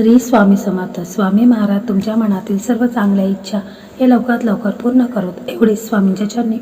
श्री स्वामी समर्थ. स्वामी महाराज तुमच्या मनातील सर्व चांगल्या इच्छा हे लवकरात लवकर पूर्ण करोत. एवढी स्वामींच्या चरणी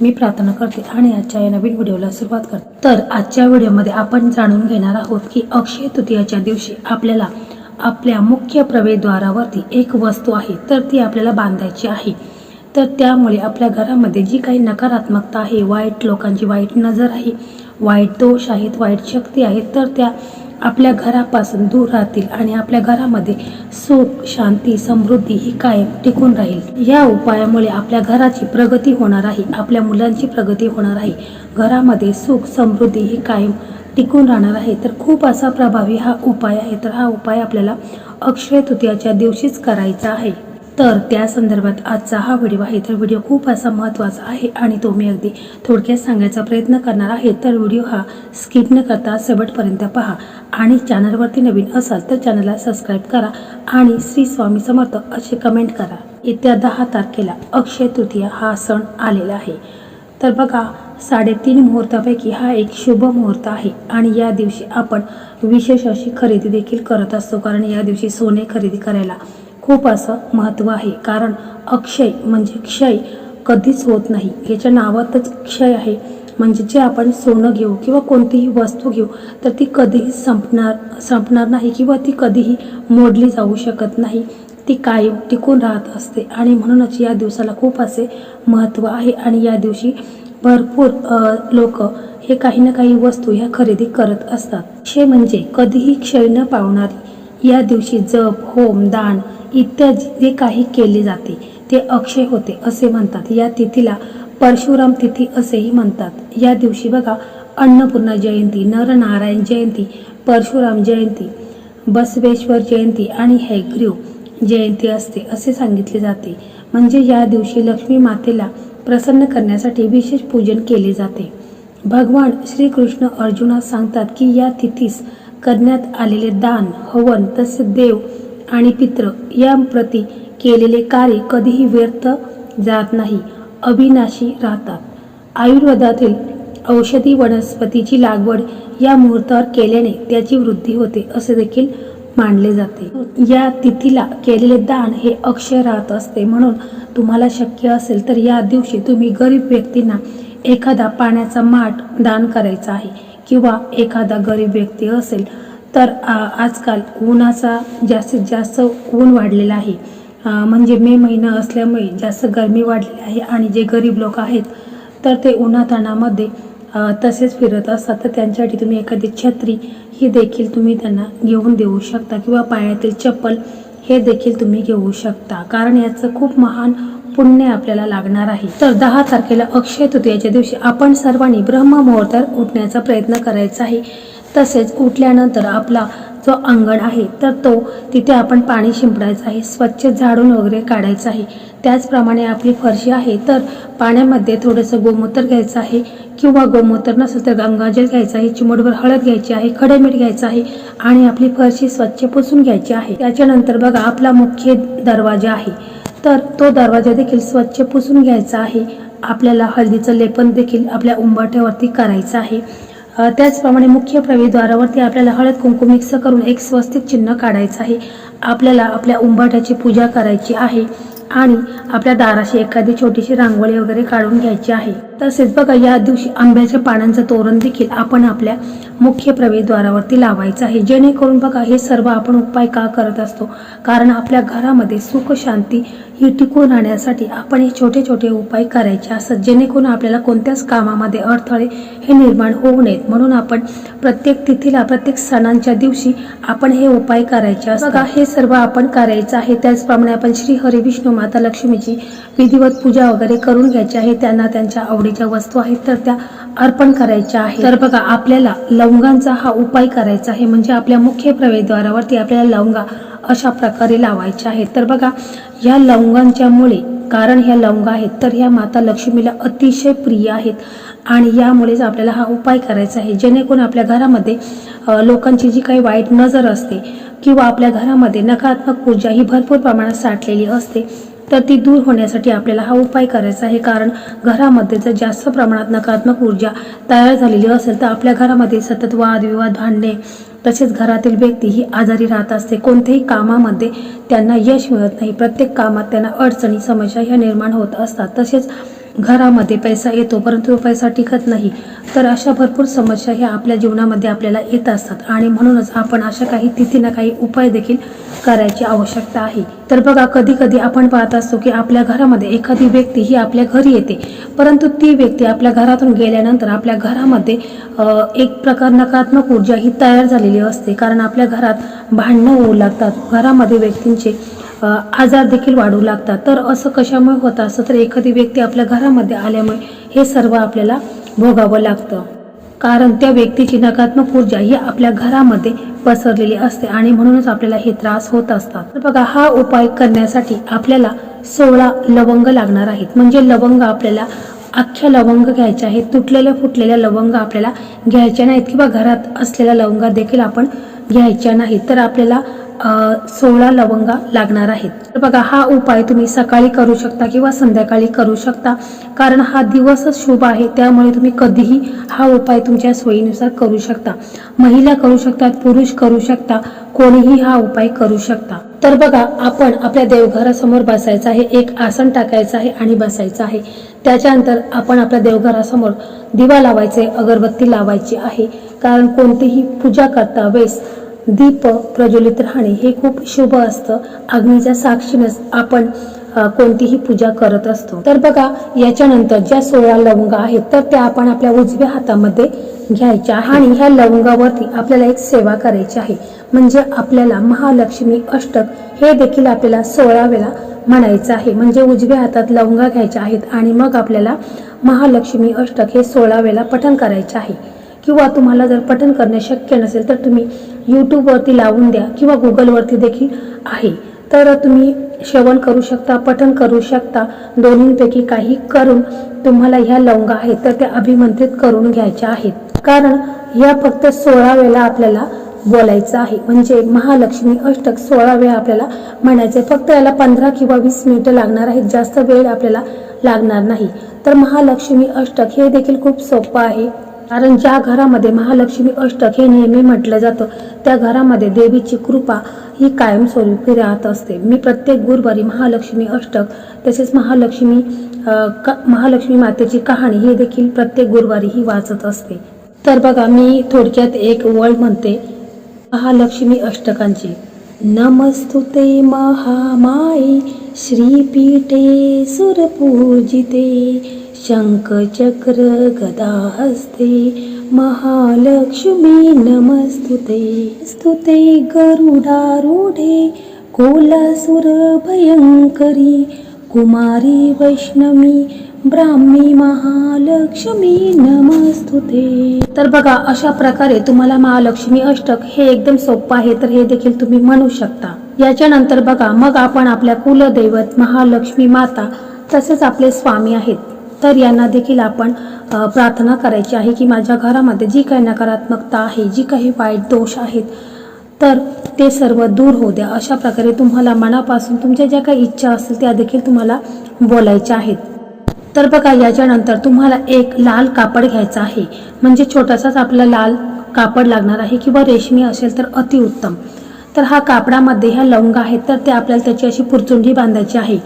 मी प्रार्थना करते आणि आजच्या या नवीन व्हिडिओला सुरुवात करते. तर आजच्या व्हिडिओमध्ये आपण जाणून घेणार आहोत की अक्षय तृतीयाच्या दिवशी आपल्याला आपल्या मुख्य प्रवेशद्वारावरती एक वस्तू आहे. तर ती आपल्याला बांधायची आहे. तर त्यामुळे आपल्या घरामध्ये जी काही नकारात्मकता आहे वाईट लोकांची वाईट नजर आहे वाईट दोष आहेत वाईट शक्ती आहेत तर त्या आपल्या घरापासून दूर राहतील आणि आपल्या घरामध्ये सुख शांती समृद्धी ही कायम टिकून राहील. या उपायामुळे आपल्या घराची प्रगती होणार आहे आपल्या मुलांची प्रगती होणार आहे. घरामध्ये सुख समृद्धी ही कायम टिकून राहणार आहे. तर खूप असा प्रभावी हा उपाय आहे. तर हा उपाय आपल्याला अक्षय तृतीयाच्या दिवशीच करायचा आहे. तर त्या संदर्भात आजचा हा व्हिडिओ आहे. तर व्हिडिओ खूप असा महत्त्वाचा आहे आणि तो मी अगदी थोडक्यात सांगायचा प्रयत्न करणार आहे. तर व्हिडिओ हा स्किप न करता शेवटपर्यंत पहा. आणि चॅनलवरती नवीन असाल तर चॅनलला सबस्क्राईब करा आणि श्री स्वामी समर्थ असे कमेंट करा. येत्या दहा तारखेला अक्षय तृतीया हा सण आलेला आहे. तर बघा साडेतीन मुहूर्तापैकी हा एक शुभ मुहूर्त आहे आणि या दिवशी आपण विशेष अशी खरेदी देखील करत असतो. कारण या दिवशी सोने खरेदी करायला खूप असं महत्त्व आहे. कारण अक्षय म्हणजे क्षय कधीच होत नाही. याच्या नावातच क्षय आहे. म्हणजे जे आपण सोनं घेऊ किंवा कोणतीही वस्तू घेऊ तर ती कधीही संपणार संपणार नाही किंवा ती कधीही मोडली जाऊ शकत नाही. ती कायम टिकून राहत असते. आणि म्हणूनच या दिवसाला खूप असे महत्त्व आहे. आणि या दिवशी भरपूर लोक हे काही ना काही वस्तू ह्या खरेदी करत असतात. क्षय म्हणजे कधीही क्षय न पावणारी या दिवशी जप होम दान इत्यादी जे काही केले जाते ते अक्षय होते असे म्हणतात. या तिथीला परशुराम तिथी असेही म्हणतात. या दिवशी बघा अन्नपूर्णा जयंती नरनारायण जयंती परशुराम जयंती बसवेश्वर जयंती आणि हैग्रीव जयंती असते असे सांगितले जाते. म्हणजे या दिवशी लक्ष्मी मातेला प्रसन्न करण्यासाठी विशेष पूजन केले जाते. भगवान श्रीकृष्ण अर्जुनास सांगतात की या तिथीस करण्यात आलेले दान हवन तसे देव आणि पित्र याप्रती केलेले कार्य कधीही व्यर्थ जात नाही. अविनाशी राहतात. आयुर्वेदातील औषधी वनस्पतीची लागवड या मुहूर्तावर केल्याने त्याची वृद्धी होते असे देखील मानले जाते. या तिथीला केलेले दान हे अक्षय राहत असते म्हणून तुम्हाला शक्य असेल तर या दिवशी तुम्ही गरीब व्यक्तींना एखादा पाण्याचा माठ दान करायचा आहे किंवा एखादा गरीब व्यक्ती असेल तर आजकाल ऊनाचा जास्तीत जास्त ऊन वाढलेला आहे. म्हणजे मे महिना असल्यामुळे जास्त गरमी वाढलेली आहे आणि जे गरीब लोक आहेत तर ते उन्हाताणामध्ये तसेच फिरत असतात. तर त्यांच्यासाठी तुम्ही एखादी छत्री ही देखील तुम्ही त्यांना घेऊन देऊ शकता किंवा पायातील चप्पल हे देखील तुम्ही घेऊ शकता. कारण याचं खूप महान पुण्य आपल्याला लागणार आहे. तर दहा तारखेला अक्षय तृतीयाच्या दिवशी आपण सर्वांनी ब्रह्ममुहूर्तावर उठण्याचा प्रयत्न करायचा आहे. तसेच उठल्यानंतर आपला जो अंगण आहे तर तो तिथे आपण पाणी शिंपडायचं आहे स्वच्छ झाडून वगैरे काढायचं आहे. त्याचप्रमाणे आपली फरशी आहे तर पाण्यामध्ये थोडंसं गोमूत्र घ्यायचं आहे किंवा गोमूत्र नसेल तर गंगाजल घ्यायचं आहे चिमूटभर हळद घ्यायची आहे खडे मीठ घ्यायचं आहे आणि आपली फरशी स्वच्छ पुसून घ्यायची आहे. त्याच्यानंतर बघा आपला मुख्य दरवाजा आहे तर तो दरवाजा देखील स्वच्छ पुसून घ्यायचा आहे. आपल्याला हळदीचं लेपन देखील आपल्या उंबाट्यावरती करायचं आहे. त्याचप्रमाणे मुख्य प्रवेशद्वारावरती आपल्याला हळद कुंकू मिक्स करून एक स्वस्तिक चिन्ह काढायचं आहे. आपल्याला आपल्या उंबाट्याची पूजा करायची आहे आणि आपल्या दाराशी एखादी छोटीशी रांगोळी वगैरे काढून घ्यायची आहे. तसेच बघा या दिवशी आंब्याच्या पानांचं तोरण देखील आपण आपल्या मुख्य प्रवेशद्वारावरती लावायचं आहे. जेणेकरून बघा हे सर्व आपण उपाय का करत असतो? कारण आपल्या घरामध्ये सुख शांती ही टिकून राहण्यासाठी आपण हे छोटे छोटे उपाय करायचे असतात जेणेकरून आपल्याला कोणत्याच कामामध्ये अडथळे हे निर्माण होऊ नयेत. म्हणून आपण प्रत्येक तिथीला प्रत्येक सणांच्या दिवशी आपण हे उपाय करायचे असतात. बघा हे सर्व आपण करायचं आहे. त्याचप्रमाणे आपण श्री हरी विष्णू माता लक्ष्मीची विधिवत पूजा वगैरे करून घ्यायची आहे. त्यांना त्यांच्या आवडीच्या वस्तू आहेत तर त्या अर्पण करायच्या आहेत. तर बघा आपल्याला लवंगांचा हा उपाय करायचा आहे. म्हणजे आपल्या मुख्य प्रवेशद्वारावरती आपल्याला लवंगा अशा प्रकारे लावायच्या आहेत तर बघा ह्या लवंगांच्या मुळे कारण ह्या लवंगा आहेत तर ह्या माता लक्ष्मीला अतिशय प्रिय आहेत. आणि यामुळेच आपल्याला हा उपाय करायचा आहे. जेणेकरून आपल्या घरामध्ये लोकांची जी काही वाईट नजर असते किंवा आपल्या घरामध्ये नकारात्मक ऊर्जा ही भरपूर प्रमाणात साठलेली असते तर ती दूर होण्यासाठी आपल्याला हा उपाय करायचा आहे. कारण घरामध्ये जर जास्त प्रमाणात नकारात्मक ऊर्जा तयार झालेली असेल तर आपल्या घरामध्ये सतत वादविवाद भांडणे तसेच घरातील व्यक्ती ही आजारी राहत असते. कोणत्याही कामामध्ये त्यांना यश मिळत नाही. प्रत्येक कामात त्यांना अडचणी समस्या ह्या निर्माण होत असतात. तसेच घरामध्ये पैसा येतो परंतु तो पैसा टिकत नाही. तर अशा भरपूर समस्या ह्या आपल्या जीवनामध्ये आपल्याला येत असतात आणि म्हणूनच आपण अशा काही तिथी ना काही उपाय देखील करायची आवश्यकता आहे. तर बघा कधी कधी आपण पाहत असतो की आपल्या घरामध्ये एखादी व्यक्ती ही आपल्या घरी येते परंतु ती व्यक्ती आपल्या घरातून गेल्यानंतर आपल्या घरामध्ये एक प्रकार नकारात्मक ऊर्जा ही तयार झालेली असते. कारण आपल्या घरात भांडणं होऊ लागतात. घरामध्ये व्यक्तींचे आजार देखील वाढू लागतात. तर असं कशामुळे होतं? असं तर एखादी व्यक्ती आपल्या घरामध्ये आल्यामुळे हे सर्व आपल्याला भोगावं लागतं. कारण त्या व्यक्तीची नकारात्मक ऊर्जा ही आपल्या घरामध्ये पसरलेली असते आणि म्हणूनच आपल्याला हे त्रास होत असतात. तर बघा हा उपाय करण्यासाठी आपल्याला सोळा लवंग लागणार आहेत. म्हणजे लवंग आपल्याला अख्ख्या लवंग घ्यायच्या आहेत. तुटलेल्या फुटलेल्या लवंग आपल्याला घ्यायच्या नाहीत किंवा घरात असलेल्या लवंगा देखील आपण घ्यायच्या नाहीत. तर आपल्याला सोळा लवंगा लागणार आहेत. तर बघा हा उपाय तुम्ही सकाळी करू शकता किंवा संध्याकाळी करू शकता. कारण हा दिवसच शुभ आहे त्यामुळे तुम्ही कधीही हा उपाय तुमच्या सोयीनुसार करू शकता. महिला करू शकतात पुरुष करू शकता कोणीही हा उपाय करू शकता. तर बघा आपण आपल्या देवघरासमोर बसायचं आहे एक आसन टाकायचं आहे आणि बसायचं आहे. त्याच्यानंतर आपण आपल्या देवघरासमोर दिवा लावायचे अगरबत्ती लावायची आहे. कारण कोणतीही पूजा करता वेळेस दीप प्रज्वलित राहणे हे खूप शुभ असतं. अग्नीच्या साक्षीनेच आपण कोणतीही पूजा करत असतो. तर बघा याच्यानंतर ज्या सोळा लवंगा आहेत तर त्या आपण आपल्या उजव्या हातामध्ये घ्यायच्या आणि ह्या लवंगावरती आपल्याला एक सेवा करायची आहे. म्हणजे आपल्याला महालक्ष्मी अष्टक हे देखील आपल्याला सोळा वेळा म्हणायचं आहे. म्हणजे उजव्या हातात लवंगा घ्यायच्या आहेत आणि मग आपल्याला महालक्ष्मी अष्टक हे सोळा वेळा पठण करायचे आहे. किंवा तुम्हाला जर पठन करणे शक्य नसेल तर तुम्ही यूट्यूबवरती लावून द्या किंवा गुगलवरती देखील आहे. तर तुम्ही श्रवण करू शकता पठन करू शकता दोन्हीपैकी काही करून तुम्हाला ह्या लवंगा आहेत तर त्या अभिमंत्रित करून घ्यायच्या आहेत. कारण ह्या फक्त सोळा वेळा आपल्याला बोलायचं आहे. म्हणजे महालक्ष्मी अष्टक सोळा वेळा आपल्याला म्हणायचं आहे फक्त याला पंधरा किंवा वीस मिनिटं लागणार आहेत. जास्त वेळ आपल्याला लागणार नाही. तर महालक्ष्मी अष्टक हे देखील खूप सोपं आहे. कारण ज्या घरामध्ये महालक्ष्मी अष्टक हे नेहमी म्हटलं जातं त्या घरामध्ये देवीची कृपा ही कायमस्वरूपी राहत असते. मी प्रत्येक गुरुवारी महालक्ष्मी अष्टक तसेच महालक्ष्मी का महालक्ष्मी मातेची कहाणी हे देखील प्रत्येक गुरुवारी ही वाचत असते. तर बघा मी थोडक्यात एक वळ म्हणते. महालक्ष्मी अष्टकांची. नमस्तुते महामाये श्रीपीठे सुरपूजिते. शङ्खचक्र गदा हस्ते महालक्ष्मी नमस्तुते। स्तुते गरुडारूढे कोलासुर भयंकरी कुमारी वैष्णवी ब्राह्मी महालक्ष्मी नमस्तुते। तर बघा अशा प्रकारे तुम्हाला महालक्ष्मी अष्टक हे एकदम सोपं आहे तर हे देखील तुम्ही म्हणू शकता. याच्यानंतर बघा मग आपण आपल्या कुलदैवत महालक्ष्मी माता तसेच आपले स्वामी आहेत. तर यांना देखील आपण प्रार्थना करायची आहे की माझ्या घरामध्ये जी काही नकारात्मकता आहे जी काही वाईट दोष आहेत तर ते सर्व दूर होऊ द्या. अशा प्रकारे तुम्हाला मनापासून तुमच्या ज्या काही इच्छा असतील त्या देखील तुम्हाला बोलायच्या आहेत. तर बघा याच्यानंतर तुम्हाला एक लाल कापड घ्यायचं आहे. म्हणजे छोटासाच आपला लाल कापड लागणार आहे किंवा रेशमी असेल तर अतिउत्तम. तर हा कापडामध्ये ह्या लवंगा आहेत तर ते आपल्याला त्याची अशी पुरचुंडी बांधायची आहे.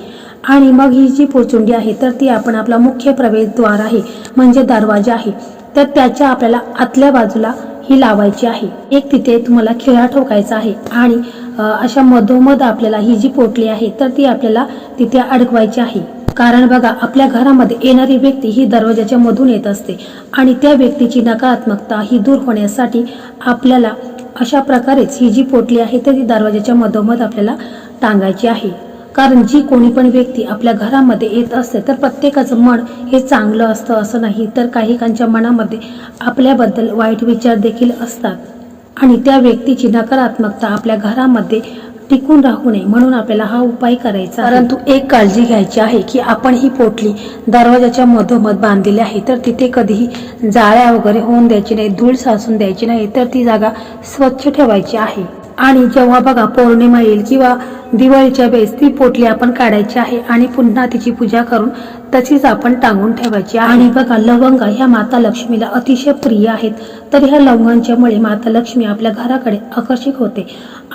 आणि मग ही जी पोचुंडी आहे तर ती आपण आपला मुख्य प्रवेशद्वार आहे म्हणजे दरवाजा आहे. तर त्याच्या आपल्याला आतल्या बाजूला ही लावायची आहे. एक तिथे तुम्हाला खिळा ठोकायचा आहे आणि अशा मधोमध आपल्याला ही जी पोटली आहे तर ती आपल्याला तिथे अडकवायची आहे. कारण बघा आपल्या घरामध्ये येणारी व्यक्ती ही दरवाजाच्या मधून येत असते आणि त्या व्यक्तीची नकारात्मकता ही दूर होण्यासाठी आपल्याला अशा प्रकारेच ही जी पोटली आहे तर ती दरवाजाच्या मधोमध आपल्याला टांगायची आहे. कारण जी कोणी पण व्यक्ती आपल्या घरामध्ये येत असते तर प्रत्येकाचं मन हे चांगलं असतं असं नाही. तर काहीकांच्या मनामध्ये आपल्याबद्दल वाईट विचार देखील असतात. आणि त्या व्यक्तीची नकारात्मकता आपल्या घरामध्ये टिकून राहू नये म्हणून आपल्याला हा उपाय करायचा परंतु एक काळजी घ्यायची आहे की आपण ही पोटली दरवाजाच्या मधोमध बांधलेली आहे तर तिथे कधीही जाळ्या वगैरे होऊन द्यायची नाही धूळ साचून द्यायची नाही तर ती जागा स्वच्छ ठेवायची आहे. आणि जेव्हा बघा पौर्णिमा येईल किंवा दिवाळीच्या वेळेस ती पोटली आपण काढायची आहे आणि पुन्हा तिची पूजा करून तशीच आपण टांगून ठेवायची आणि बघा लवंगा ह्या माता लक्ष्मीला अतिशय प्रिय आहेत. तर ह्या लवंगांच्यामुळे माता लक्ष्मी आपल्या घराकडे आकर्षित होते.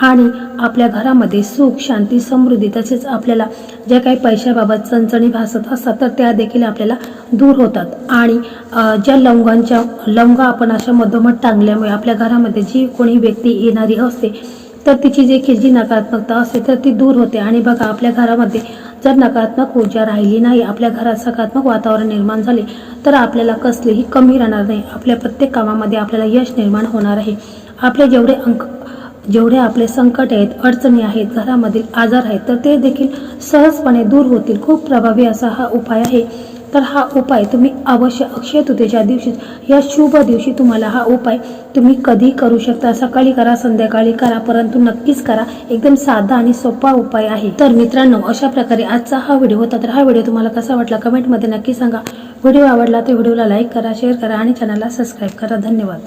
आणि आपल्या घरामध्ये सुख शांती समृद्धी तसेच आपल्याला ज्या काही पैशाबाबत चणचणी भासत असतात तर त्या देखील आपल्याला दूर होतात. आणि ज्या लवंगांच्या लवंगा आपण अशा मधोमध टांगल्यामुळे आपल्या घरामध्ये जी कोणी व्यक्ती येणारी असते तर तिची देखील जी नकारात्मकता असते तर ती दूर होते. आणि बघा आपल्या घरामध्ये जर नकारात्मक ऊर्जा राहिली नाही आपल्या घरात सकारात्मक वातावरण निर्माण झाले तर आपल्याला कसलीही कमी राहणार नाही. आपल्या प्रत्येक कामामध्ये आपल्याला यश निर्माण होणार आहे. आपले जेवढे अंक जेवढे आपले संकट आहेत अडचणी आहेत घरामधील आजार आहेत तर ते देखील सहजपणे दूर होतील. खूप प्रभावी असा हा उपाय आहे. तर हा उपाय तुम्ही अवश्य अक्षय तृतीच्या दिवशी या शुभ दिवशी तुम्हाला हा उपाय तुम्ही कधी करू शकता. सकाळी करा संध्याकाळी करा परंतु नक्कीच करा. एकदम साधा आणि सोपा उपाय आहे. तर मित्रांनो अशा प्रकारे आजचा हा व्हिडिओ होता. तर हा व्हिडिओ तुम्हाला कसा वाटला कमेंटमध्ये नक्की सांगा. व्हिडिओ आवडला तर व्हिडिओला लाईक करा शेअर करा आणि चॅनलला सबस्क्राईब करा. धन्यवाद.